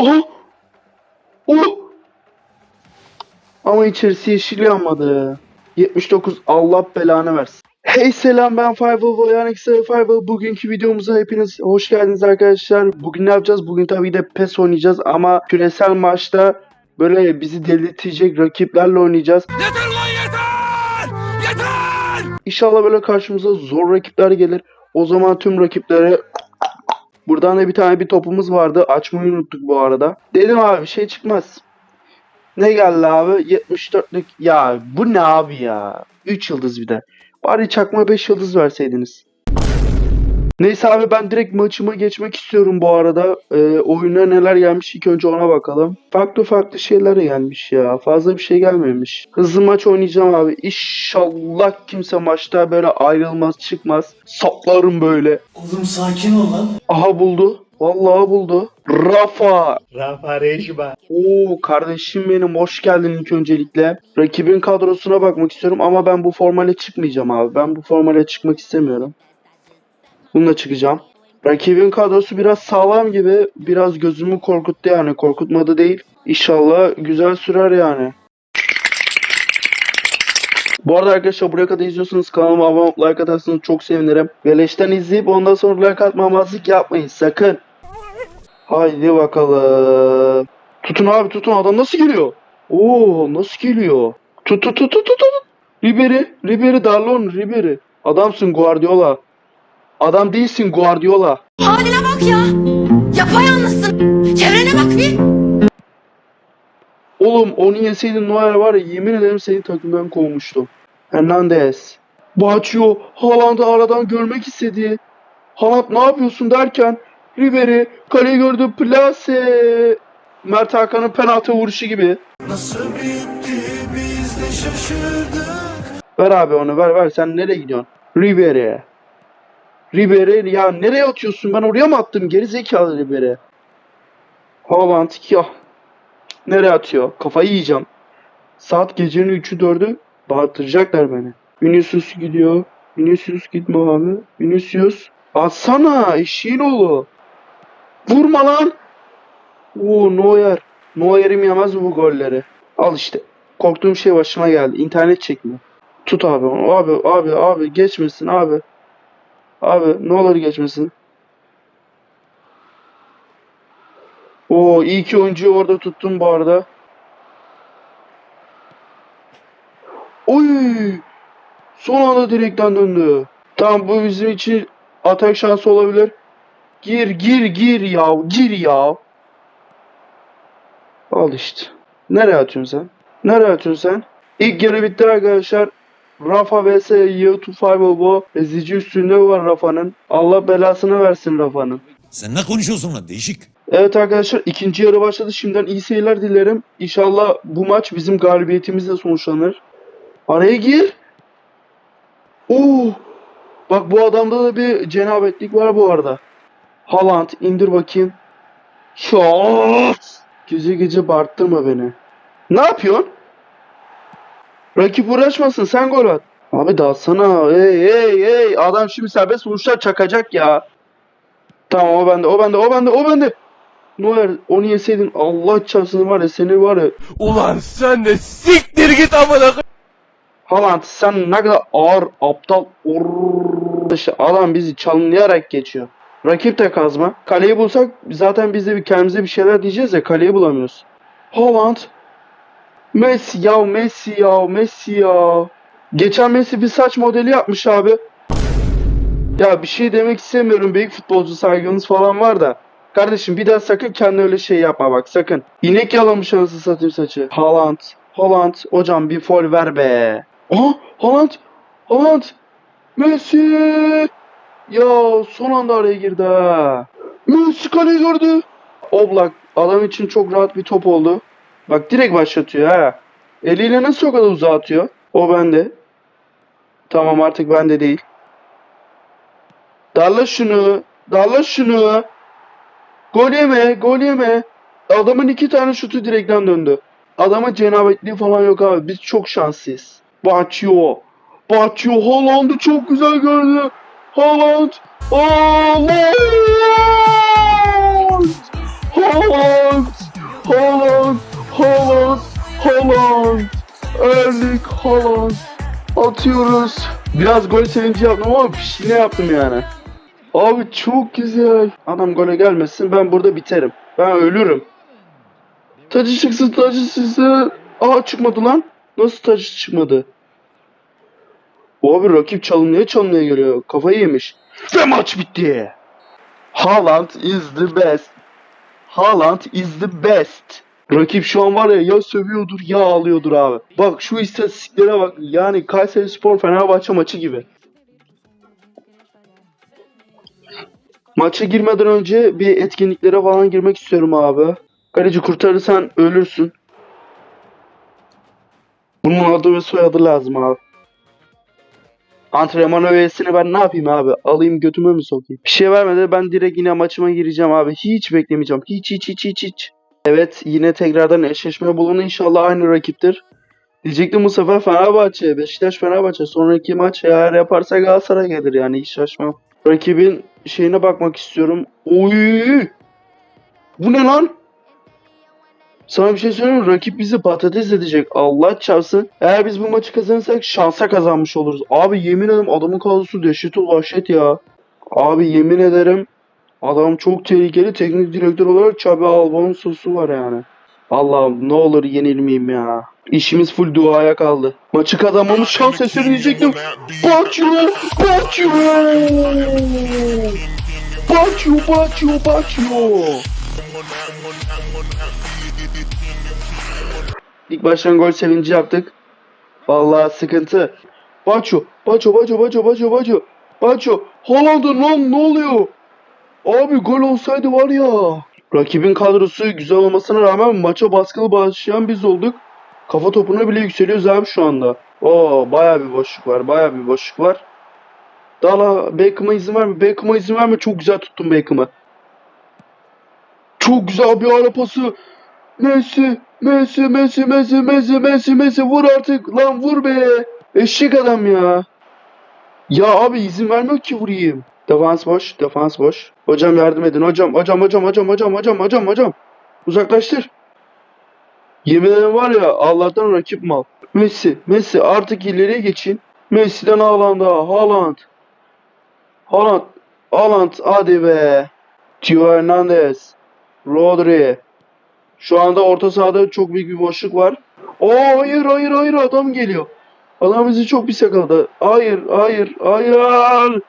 Aha! Oh! Ama içerisi yeşil yanmadı. 79 Allah belanı versin. Hey selam ben Five Voyanix Five Bugünkü videomuza hepiniz hoş geldiniz arkadaşlar. Bugün ne yapacağız? Bugün tabii de PES oynayacağız ama küresel maçta böyle bizi delirtecek rakiplerle oynayacağız. Yeter lan yeter! Yeter! İnşallah böyle karşımıza zor rakipler gelir. O zaman tüm rakiplere Buradan da bir tane bir topumuz vardı. Açmayı unuttuk bu arada. Dedim abi şey çıkmaz. Ne geldi abi? 74'lük. Ya bu ne abi ya? 3 yıldız bir de. Bari çakma 5 yıldız verseydiniz. Neyse abi ben direkt maçıma geçmek istiyorum bu arada. Ee, oyuna neler gelmiş ilk önce ona bakalım. Farklı farklı şeyler gelmiş ya. Fazla bir şey gelmemiş. Hızlı maç oynayacağım abi. İnşallah kimse maçta böyle ayrılmaz çıkmaz. Saplarım böyle. Oğlum sakin ol lan. Aha buldu. Vallahi buldu. Rafa. Rafa Rejba. Oo kardeşim benim hoş geldin ilk öncelikle. Rakibin kadrosuna bakmak istiyorum ama ben bu formale çıkmayacağım abi. Ben bu formale çıkmak istemiyorum. Bununla çıkacağım. Rakibin kadrosu biraz sağlam gibi. Biraz gözümü korkuttu yani. Korkutmadı değil. İnşallah güzel sürer yani. Bu arada arkadaşlar buraya kadar izliyorsanız kanalıma abone olup like atarsanız çok sevinirim. Veleşten izleyip ondan sonra like atmamazlık yapmayın sakın. Haydi bakalım. Tutun abi tutun adam nasıl geliyor? Oo nasıl geliyor? Tut tut tut tut. tut. Ribery, Ribery Darlon, Ribery. Adamsın Guardiola. Adam değilsin Guardiola. Haline bak ya. Yapayalnızsın. Çevrene bak bir. Oğlum onu yeseydin Neuer var ya yemin ederim seni takımdan kovmuştum. Hernandez. Baçio Haaland'ı aradan görmek istedi. Haaland ne yapıyorsun derken Ribery kaleyi gördü plase. Mert Hakan'ın penaltı vuruşu gibi. Nasıl bitti biz de şaşırdık. Ver abi onu ver ver sen nereye gidiyorsun? Ribery. Ribery ya nereye atıyorsun ben oraya mı attım geri zekalı Ribery. Haaland ya. Nereye atıyor? Kafayı yiyeceğim. Saat gecenin 3'ü 4'ü bağırtıracaklar beni. Vinicius gidiyor. Vinicius gitme abi. Vinicius. Atsana eşeğin oğlu. Vurma lan. Oo Neuer. Neuer'im yemez bu golleri. Al işte. Korktuğum şey başıma geldi. İnternet çekmiyor. Tut abi onu. Abi abi abi geçmesin abi. Abi ne olur geçmesin. Oo iyi ki oyuncuyu orada tuttum bu arada. Oy! Son anda direkten döndü. Tamam bu bizim için atak şansı olabilir. Gir gir gir ya gir ya. Al işte. Nereye atıyorsun sen? Nereye atıyorsun sen? İlk yarı bitti arkadaşlar. Rafa vs Yatu Five Ezici üstünde var Rafa'nın. Allah belasını versin Rafa'nın. Sen ne konuşuyorsun lan değişik? Evet arkadaşlar ikinci yarı başladı. Şimdiden iyi seyirler dilerim. İnşallah bu maç bizim galibiyetimizle sonuçlanır. Araya gir. Oo. Bak bu adamda da bir cenabetlik var bu arada. Haaland indir bakayım. Şat. Gece gece bağırttırma beni. Ne yapıyorsun? Rakip uğraşmasın sen gol at. Abi dalsana. Hey hey hey. Adam şimdi serbest vuruşlar çakacak ya. Tamam o bende o bende o bende o bende. Noel onu yeseydin Allah çarpsın var ya seni var ya. Ulan sen de siktir git amına Haaland sen ne kadar ağır aptal işte adam bizi çalınlayarak geçiyor. Rakip de kazma. Kaleyi bulsak zaten biz de bir kendimize bir şeyler diyeceğiz ya kaleyi bulamıyoruz. Haaland Messi ya Messi ya Messi ya. Geçen Messi bir saç modeli yapmış abi. Ya bir şey demek istemiyorum. Büyük futbolcu saygınız falan var da. Kardeşim bir daha sakın kendi öyle şey yapma bak sakın. İnek yalamış anasını satayım saçı. Haaland. Haaland. Hocam bir fol ver be. Aha Haaland. Haaland. Messi. Ya son anda araya girdi ha. Messi kaleyi gördü. Oblak adam için çok rahat bir top oldu. Bak direkt başlatıyor ha. Eliyle nasıl o kadar uzağa atıyor? O bende. Tamam artık bende değil. Darla şunu. Darla şunu. Gol yeme. Gol yeme. Adamın iki tane şutu direkten döndü. Adama cenabetliği falan yok abi. Biz çok şanslıyız. Baçıyor. Baçıyor. Haaland'ı çok güzel gördü. Haaland. Haaland. Haaland! Haaland! Haaland! Haaland! Erling Haaland! Atıyoruz. Biraz gol sevinci yaptım ama pişine yaptım yani. Abi çok güzel. Adam gole gelmesin ben burada biterim. Ben ölürüm. Tacı çıksın tacı çıksın. Aa çıkmadı lan. Nasıl tacı çıkmadı? Abi rakip çalınmaya çalınmaya geliyor. Kafayı yemiş. Ve maç bitti. Haaland is the best. Haaland is the best. Rakip şu an var ya ya sövüyordur ya ağlıyordur abi. Bak şu istatistiklere bak. Yani Kayseri Spor Fenerbahçe maçı gibi. Maça girmeden önce bir etkinliklere falan girmek istiyorum abi. Kaleci kurtarırsan ölürsün. Bunun adı ve soyadı lazım abi. Antrenman öğesini ben ne yapayım abi? Alayım götüme mi sokayım? Bir şey vermedi ben direkt yine maçıma gireceğim abi. Hiç beklemeyeceğim. Hiç hiç hiç hiç hiç. Evet yine tekrardan eşleşme bulun inşallah aynı rakiptir. Diyecektim bu sefer Fenerbahçe, Beşiktaş Fenerbahçe. Sonraki maç eğer yaparsa Galatasaray gelir yani hiç şaşmam. Rakibin şeyine bakmak istiyorum. Oy! Bu ne lan? Sana bir şey söyleyeyim? Rakip bizi patates edecek. Allah çarpsın. Eğer biz bu maçı kazanırsak şansa kazanmış oluruz. Abi yemin ederim adamın kadrosu dehşetul vahşet ya. Abi yemin ederim adam çok tehlikeli. Teknik direktör olarak Xabi Alonso'su var yani. Allah'ım ne olur yenilmeyeyim ya. İşimiz full duaya kaldı. Maçı kazanmamız şans eseri diyecektim. Bakyo! Bakyo! Bakyo! Bakyo! Bakyo! İlk baştan gol sevinci yaptık. Vallahi sıkıntı. Baço, Baço, Baço, Baço, Baço, Baço. Baço, Haaland'ın lan ne oluyor? Abi gol olsaydı var ya. Rakibin kadrosu güzel olmasına rağmen maça baskılı başlayan biz olduk. Kafa topuna bile yükseliyoruz abi şu anda. Oo baya bir boşluk var, baya bir boşluk var. Dala Beckham'a izin verme, Beckham'a izin verme. Çok güzel tuttum Beckham'ı. Çok güzel bir ara pası. Messi, Messi, Messi, Messi, Messi, Messi, Messi vur artık lan vur be. Eşek adam ya. Ya abi izin vermiyor ki vurayım. Defans boş, defans boş. Hocam yardım edin hocam, hocam, hocam, hocam, hocam, hocam, hocam, hocam. Uzaklaştır. Yemin ederim var ya Allah'tan rakip mal. Messi, Messi artık ileriye geçin. Messi'den Haaland'a, Haaland. Haaland, Haaland hadi be. Tio Hernandez, Rodri. Şu anda orta sahada çok büyük bir boşluk var. Oo hayır hayır hayır adam geliyor. Adam bizi çok pis yakaladı. Hayır hayır hayır.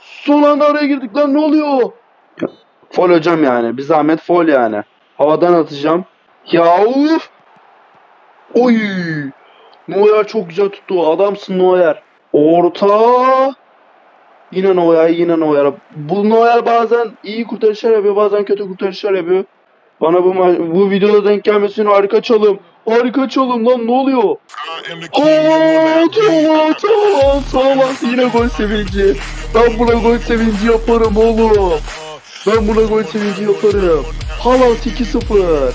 Son anda araya girdik lan ne oluyor? Fol hocam yani. Bir zahmet fol yani. Havadan atacağım. Ya uf. Oy. Neuer çok güzel tuttu. Adamsın Neuer. Orta. Yine Neuer yine Neuer. Bu Neuer bazen iyi kurtarışlar yapıyor bazen kötü kurtarışlar yapıyor. Bana bu bu videoda denk gelmesin harika çalım. Harika çalım lan ne oluyor? Aa, tamam tamam tamam yine gol sevinci. Ben buna gol sevinci yaparım oğlum. Ben buna gol sevinci yaparım. Haaland 2-0.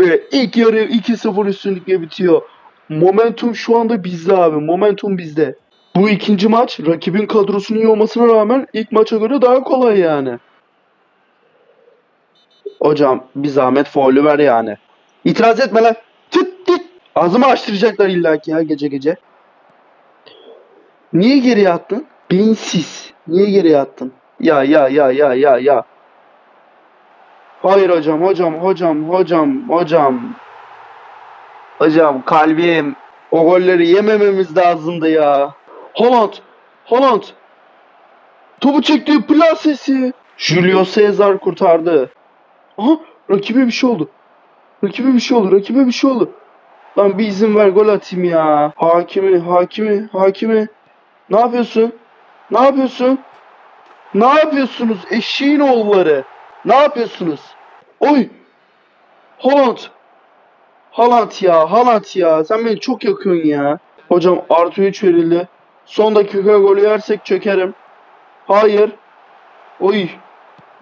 Ve ilk yarı 2-0 üstünlükle bitiyor. Momentum şu anda bizde abi. Momentum bizde. Bu ikinci maç rakibin kadrosunun iyi olmasına rağmen ilk maça göre daha kolay yani. Hocam bir zahmet faulü ver yani. İtiraz etme lan. Tıt tıt. Ağzımı açtıracaklar illaki ya gece gece. Niye geriye attın? Beyinsiz. Niye geriye attın? Ya ya ya ya ya ya. Hayır hocam hocam hocam hocam hocam. Hocam kalbim. O golleri yemememiz lazımdı ya. Haaland. Haaland. Topu çekti plasesi. Julio Cesar kurtardı. Aha rakibe bir şey oldu. Rakibe bir şey oldu. Rakibe bir şey oldu. Lan bir izin ver gol atayım ya. Hakimi, hakimi, hakimi. Ne yapıyorsun? Ne yapıyorsun? Ne yapıyorsunuz eşeğin oğulları? Ne yapıyorsunuz? Oy! Haaland! Haaland ya, Haaland ya. Sen beni çok yakıyorsun ya. Hocam artı 3 verildi. Son dakika golü yersek çökerim. Hayır. Oy!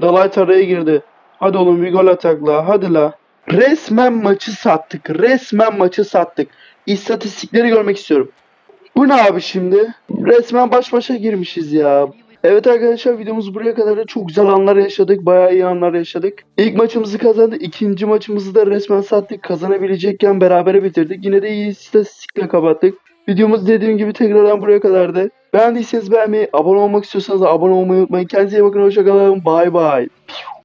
Dalay araya girdi. Hadi oğlum bir gol atakla. Hadi la. Resmen maçı sattık. Resmen maçı sattık. İstatistikleri görmek istiyorum. Bu ne abi şimdi? Resmen baş başa girmişiz ya. Evet arkadaşlar videomuz buraya kadar da çok güzel anlar yaşadık. Bayağı iyi anlar yaşadık. İlk maçımızı kazandık. ikinci maçımızı da resmen sattık. Kazanabilecekken berabere bitirdik. Yine de iyi istatistikle kapattık. Videomuz dediğim gibi tekrardan buraya kadardı. Beğendiyseniz beğenmeyi, abone olmak istiyorsanız abone olmayı unutmayın. Kendinize iyi bakın. Hoşçakalın. Bay bay.